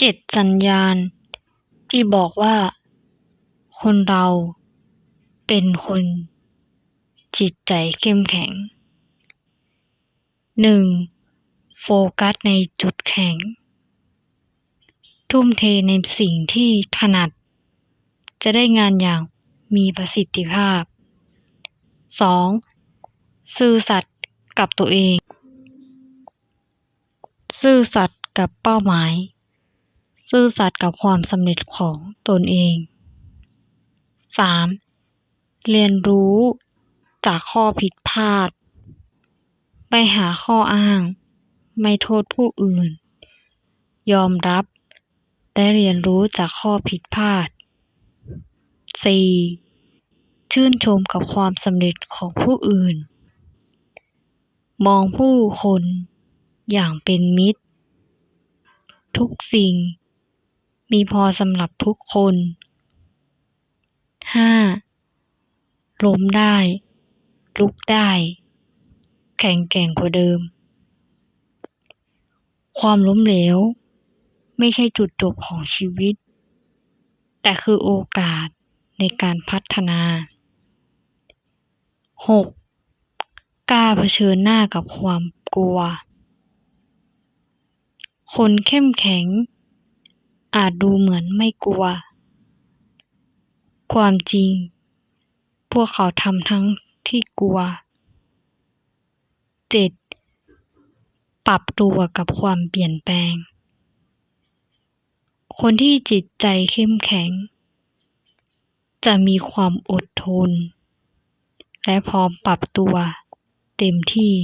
เจ็ดสัญญาณ ที่บอกว่า คนเราเป็นคนจิตใจเข้มแข็งหนึ่งโฟกัสในจุดแข็ง ทุ่มเทในสิ่งที่ถนัด จะได้งานอย่างมีประสิทธิภาพสองซื่อสัตย์กับตัวเอง ซื่อสัตย์กับเป้าหมาย ซื่อสัตย์กับความสำเร็จของตนเองสามเรียนรู้จากข้อผิดพลาด ไม่หาข้ออ้าง ไม่โทษผู้อื่น ยอมรับ และเรียนรู้จากข้อผิดพลาดสี่ชื่นชมกับความสำเร็จของผู้อื่น มองผู้คนอย่างเป็นมิตร ทุกสิ่ง มีพอสำหรับทุกคนห้าล้มได้ ลุกได้ แข็งแกร่งกว่าเดิม ความล้มเหลว ไม่ใช่จุดจบของชีวิต แต่คือโอกาสในการพัฒนาหกกล้าเผชิญหน้ากับความกลัว คนเข้มแข็ง อาจดูเหมือนไม่กลัว ความจริง พวกเขาทำทั้งที่กลัวเจ็ดปรับตัวกับความเปลี่ยนแปลง คนที่จิตใจเข้มแข็ง จะมีความอดทน และพร้อมปรับตัวเต็มที่